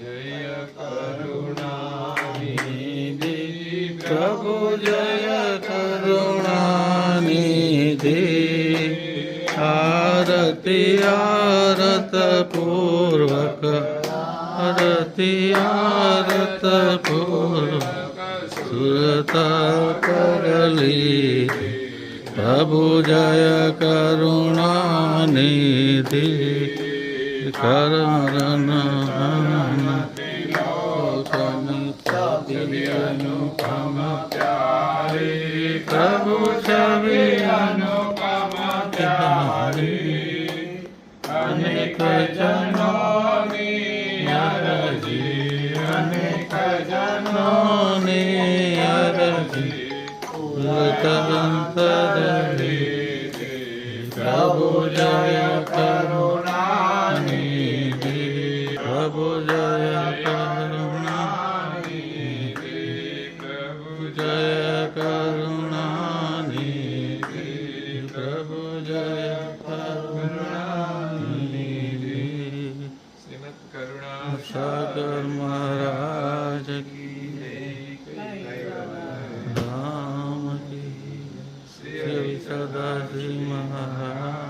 જય કરુણાનિધિ પ્રભુ જય કરુણાનિધિ આરતી આરત પૂર્વક આરતી આરત પૂર્વક સુરતા કરલી પ્રભુ જય કરુણાનિધિ કરણ અનુપમ પ્યારે પ્રભુ છવિ અનુપમ પ્યારે અનેક જનોની અરજી અનેક જનોની અરજી ઉલતંતરી પ્રભુ જય કરુણાનિધિ सागर महाराज की राम की श्री सदाशिव महाराज।